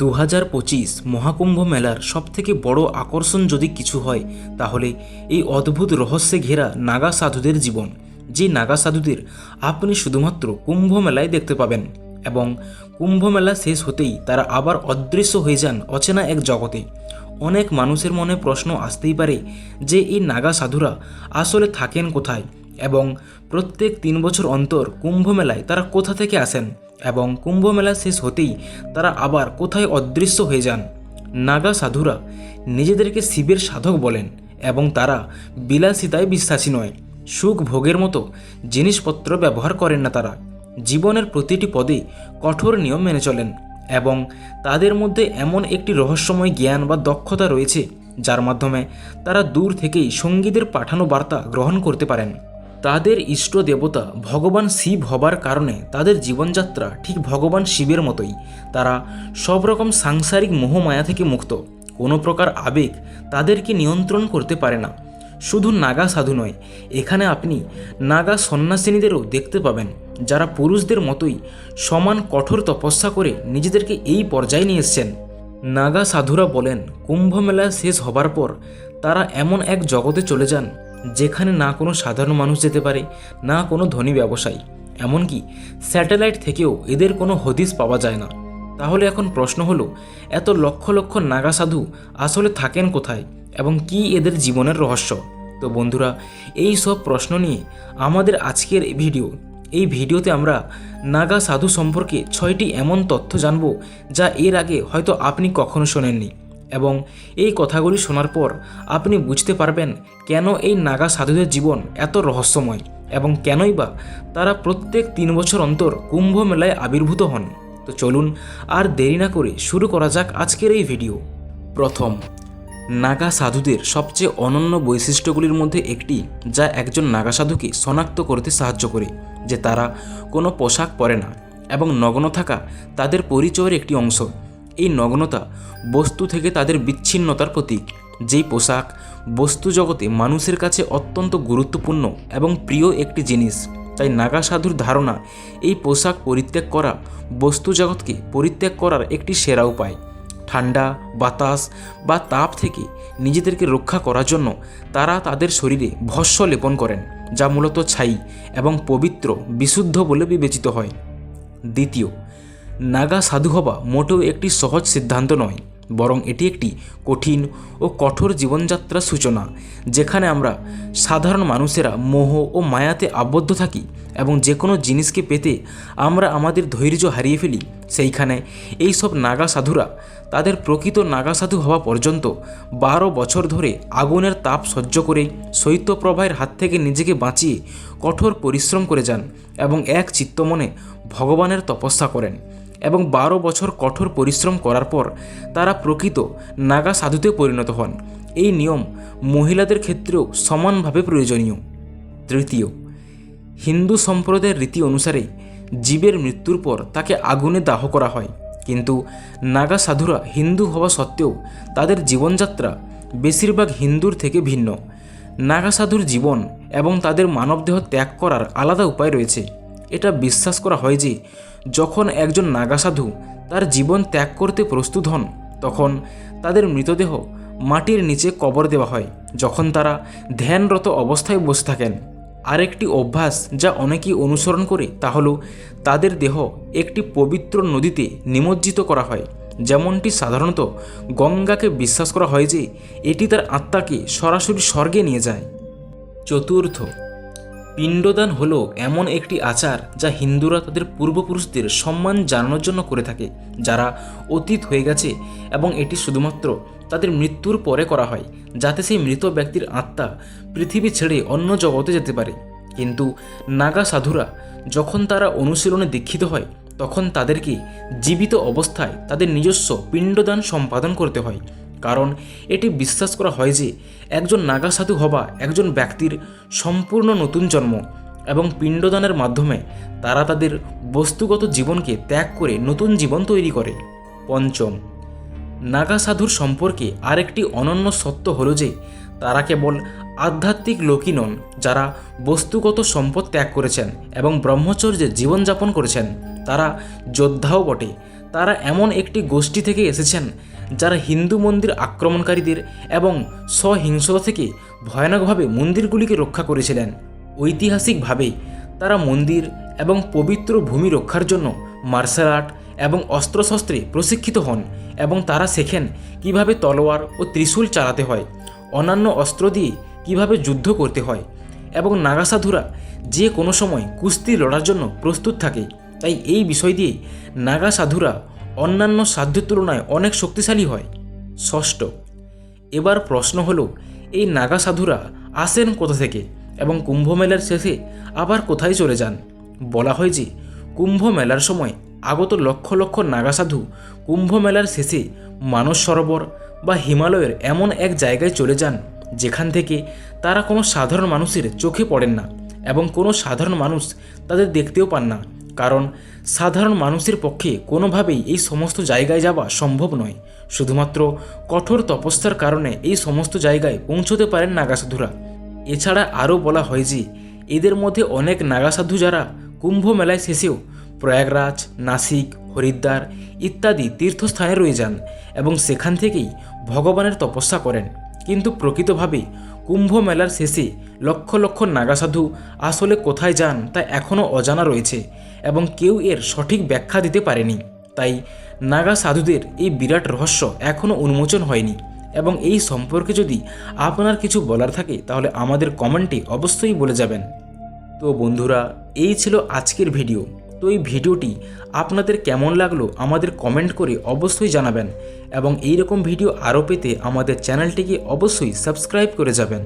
দু হাজার পঁচিশ মহাকুম্ভ মেলার সবথেকে বড় আকর্ষণ যদি কিছু হয়, তাহলে এই অদ্ভুত রহস্যে ঘেরা নাগা সাধুদের জীবন, যে নাগা সাধুদের আপনি শুধুমাত্র কুম্ভ মেলায় দেখতে পাবেন এবং কুম্ভ মেলা শেষ হতেই তারা আবার অদৃশ্য হয়ে যান অচেনা এক জগতে। অনেক মানুষের মনে প্রশ্ন আসতেই পারে যে, এই নাগা সাধুরা আসলে থাকেন কোথায়? এবং প্রত্যেক তিন বছর অন্তর কুম্ভ মেলায় তারা কোথা থেকে আসেন এবং কুম্ভ মেলা শেষ হতেই তারা আবার কোথায় অদৃশ্য হয়ে যান? নাগা সাধুরা নিজেদেরকে শিবের সাধক বলেন এবং তারা বিলাসিতায় বিশ্বাসী নয়। সুখ ভোগের মতো জিনিসপত্র ব্যবহার করেন না তারা। জীবনের প্রতিটি পদে কঠোর নিয়ম মেনে চলেন এবং তাদের মধ্যে এমন একটি রহস্যময় জ্ঞান বা দক্ষতা রয়েছে, যার মাধ্যমে তারা দূর থেকেই সঙ্গীদের পাঠানো বার্তা গ্রহণ করতে পারেন। তাদের ইষ্ট দেবতা ভগবান শিব হবার কারণে তাদের জীবনযাত্রা ঠিক ভগবান শিবের মতোই। তারা সব রকম সাংসারিক মোহমায়া থেকে মুক্ত। কোনো প্রকার আবেগ তাদেরকে নিয়ন্ত্রণ করতে পারে না। শুধু নাগা সাধু নয়, এখানে আপনি নাগা সন্ন্যাসিনীদেরও দেখতে পাবেন, যারা পুরুষদের মতোই সমান কঠোর তপস্যা করে নিজেদেরকে এই পর্যায়ে নিয়ে এসছেন। নাগা সাধুরা বলেন কুম্ভ মেলা শেষ হবার পর তারা এমন এক জগতে চলে যান যেখানে না কোনো সাধারণ মানুষ যেতে পারে, না কোনো ধনী ব্যবসায়ী। এমনকি স্যাটেলাইট থেকেও এদের কোনো হদিস পাওয়া যায় না। তাহলে এখন প্রশ্ন হলো, এত লক্ষ লক্ষ নাগা সাধু আসলে থাকেন কোথায় এবং কি এদের জীবনের রহস্য? তো বন্ধুরা, এই সব প্রশ্ন নিয়ে আমাদের আজকের ভিডিও। এই ভিডিওতে আমরা নাগা সাধু সম্পর্কে ছয়টি এমন তথ্য জানব যা এর আগে হয়তো আপনি কখনো শোনেননি। এবং এই কথাগুলি শোনার পর আপনি বুঝতে পারবেন কেন এই নাগা সাধুদের জীবন এত রহস্যময় এবং কেনই বা তারা প্রত্যেক তিন বছর অন্তর কুম্ভ মেলায় আবির্ভূত হন। তো চলুন আর দেরি না করে শুরু করা যাক আজকের এই ভিডিও। প্রথম, নাগা সাধুদের সবচেয়ে অনন্য বৈশিষ্ট্যগুলির মধ্যে একটি যা একজন নাগা সাধুকে শনাক্ত করতে সাহায্য করে, যে তারা কোনো পোশাক পরে না এবং নগ্ন থাকা তাদের পরিচয়ের একটি অংশ। এই নগ্নতা বস্তু থেকে তাদের বিচ্ছিন্নতার প্রতীক। যেই পোশাক, বস্তু জগতে মানুষের কাছে অত্যন্ত গুরুত্বপূর্ণ এবং প্রিয় একটি জিনিস। তাই নাগা সাধুর ধারণা, এই পোশাক পরিত্যাগ করা বস্তু জগৎকে পরিত্যাগ করার একটি সেরা উপায়। ঠান্ডা, বাতাস বা তাপ থেকে নিজেদেরকে রক্ষা করার জন্য তারা তাদের শরীরে ভস্য লেপন করেন, যা মূলত ছাই এবং পবিত্র, বিশুদ্ধ বলে বিবেচিত হয়। দ্বিতীয় নাগা সাধু হওয়া মোটেও একটি সহজ সিদ্ধান্ত নয়, বরং এটি একটি কঠিন ও কঠোর জীবনযাত্রার সূচনা, যেখানে আমরা সাধারণ মানুষেরা মোহ ও মায়াতে আবদ্ধ থাকি এবং যে কোনো জিনিসকে পেতে আমরা আমাদের ধৈর্য হারিয়ে ফেলি। সেইখানে এই সব নাগা সাধুরা তাদের প্রকৃত নাগা সাধু হওয়া পর্যন্ত বারো বছর ধরে আগুনের তাপ সহ্য করে শৈত্যপ্রবাহের হাত থেকে নিজেকে বাঁচিয়ে কঠোর পরিশ্রম করে যান এবং এক চিত্তমনে ভগবানের তপস্যা করেন। এবং বারো বছর কঠোর পরিশ্রম করার পর তারা প্রকৃত নাগা সাধুতে পরিণত হন। এই নিয়ম মহিলাদের ক্ষেত্রেও সমানভাবে প্রয়োজনীয়। তৃতীয়, হিন্দু সম্প্রদায়ের রীতি অনুসারে জীবের মৃত্যুর পর তাকে আগুনে দাহ করা হয়। কিন্তু নাগা সাধুরা হিন্দু হওয়া সত্ত্বেও তাদের জীবনযাত্রা বেশিরভাগ হিন্দুর থেকে ভিন্ন। নাগা সাধুর জীবন এবং তাদের মানবদেহ ত্যাগ করার আলাদা উপায় রয়েছে। এটা বিশ্বাস করা হয় যে যখন একজন নাগা সাধু তার জীবন ত্যাগ করতে প্রস্তুত হন, তখন তাদের মৃতদেহ মাটির নিচে কবর দেওয়া হয়, যখন তারা ধ্যানরত অবস্থায় বসে থাকেন। আরেকটি অভ্যাস যা অনেকেই অনুসরণ করে তা হলো তাদের দেহ একটি পবিত্র নদীতে নিমজ্জিত করা হয়। যেমনটি সাধারণত গঙ্গাকে বিশ্বাস করা হয় যে এটি তার আত্মাকে সরাসরি স্বর্গে নিয়ে যায়। চতুর্থ পিণ্ডদান হলো এমন একটি আচার যা হিন্দুরা তাদের পূর্বপুরুষদের সম্মান জানানোর জন্য করে থাকে, যারা অতীত হয়ে গেছে এবং এটি শুধুমাত্র তাদের মৃত্যুর পরে করা হয়, যাতে সেই মৃত ব্যক্তির আত্মা পৃথিবী ছেড়ে অন্য জগতে যেতে পারে। কিন্তু নাগা সাধুরা যখন তারা অনুশীলনে দীক্ষিত হয়, তখন তাদেরকে জীবিত অবস্থায় তাদের নিজস্ব পিণ্ডদান সম্পাদন করতে হয়। কারণ এটি বিশ্বাস করা হয় যে একজন নাগা সাধু হবা একজন ব্যক্তির সম্পূর্ণ নতুন জন্ম এবং পিণ্ডদানের মাধ্যমে তারা তাদের বস্তুগত জীবনকে ত্যাগ করে নতুন জীবন তৈরি করে। পঞ্চম নাগা সাধুর সম্পর্কে আরেকটি অনন্য সত্য হল যে তারা কেবল আধ্যাত্মিক লোকই নন, যারা বস্তুগত সম্পদ ত্যাগ করেছেন এবং ব্রহ্মচর্যের জীবনযাপন করেছেন। তারা যোদ্ধাও বটে। তারা এমন একটি গোষ্ঠী থেকে এসেছেন, যারা হিন্দু মন্দির আক্রমণকারীদের এবং সহিংসতা থেকে ভয়ানকভাবে মন্দিরগুলিকে রক্ষা করেছিলেন। ঐতিহাসিকভাবে তারা মন্দির এবং পবিত্র ভূমি রক্ষার জন্য মার্শাল আর্ট এবং অস্ত্রশস্ত্রে প্রশিক্ষিত হন এবং তারা শেখেন কীভাবে তলোয়ার ও ত্রিশূল চালাতে হয়। অন্যান্য অস্ত্র দিয়ে কীভাবে যুদ্ধ করতে হয় এবং নাগাসাধুরা যে কোনো সময় কুস্তি লড়ার জন্য প্রস্তুত থাকে, তাই এই বিষয় দিয়ে নাগা সাধুরা অন্যান্য সাধ্যের তুলনায় অনেক শক্তিশালী হয়। ষষ্ঠ, এবার প্রশ্ন হলো, এই নাগা সাধুরা আসেন কোথা থেকে এবং কুম্ভ মেলার শেষে আবার কোথায় চলে যান? বলা হয় যে কুম্ভ মেলার সময় আগত লক্ষ লক্ষ নাগা সাধু কুম্ভ মেলার শেষে মানস সরোবর বা হিমালয়ের এমন এক জায়গায় চলে যান। যেখান থেকে তারা কোনো সাধারণ মানুষের চোখে পড়েন না এবং কোনো সাধারণ মানুষ তাদের দেখতেও পান না। কারণ সাধারণ মানুষের পক্ষে কোনোভাবেই এই সমস্ত জায়গায় যাওয়া সম্ভব নয়। শুধুমাত্র কঠোর তপস্যার কারণে এই সমস্ত জায়গায় পৌঁছতে পারেন নাগাসাধুরা। এছাড়া আরও বলা হয় যে, এদের মধ্যে অনেক নাগাসাধু যারা কুম্ভ মেলায় শেষেও প্রয়াগরাজ, নাসিক, হরিদ্বার ইত্যাদি তীর্থস্থানে রয়ে যান এবং সেখান থেকেই ভগবানের তপস্যা করেন। কিন্তু প্রকৃতভাবে কুম্ভ মেলার শেষে লক্ষ লক্ষ নাগাসাধু আসলে কোথায় যান তা এখনও অজানা রয়েছে এবং কেউ এর সঠিক ব্যাখ্যা দিতে পারেনি। তাই নাগা সাধুদের এই বিরাট রহস্য এখনও উন্মোচন হয়নি এবং এই সম্পর্কে যদি আপনার কিছু বলার থাকে তাহলে আমাদের কমেন্টে অবশ্যই বলে যাবেন। তো বন্ধুরা, এই ছিল আজকের ভিডিও। তো এই ভিডিওটি আপনাদের কেমন লাগল আমাদের কমেন্ট করে অবশ্যই জানাবেন এবং এইরকম ভিডিও আরও পেতে আমাদের চ্যানেলটিকে অবশ্যই সাবস্ক্রাইব করে যাবেন।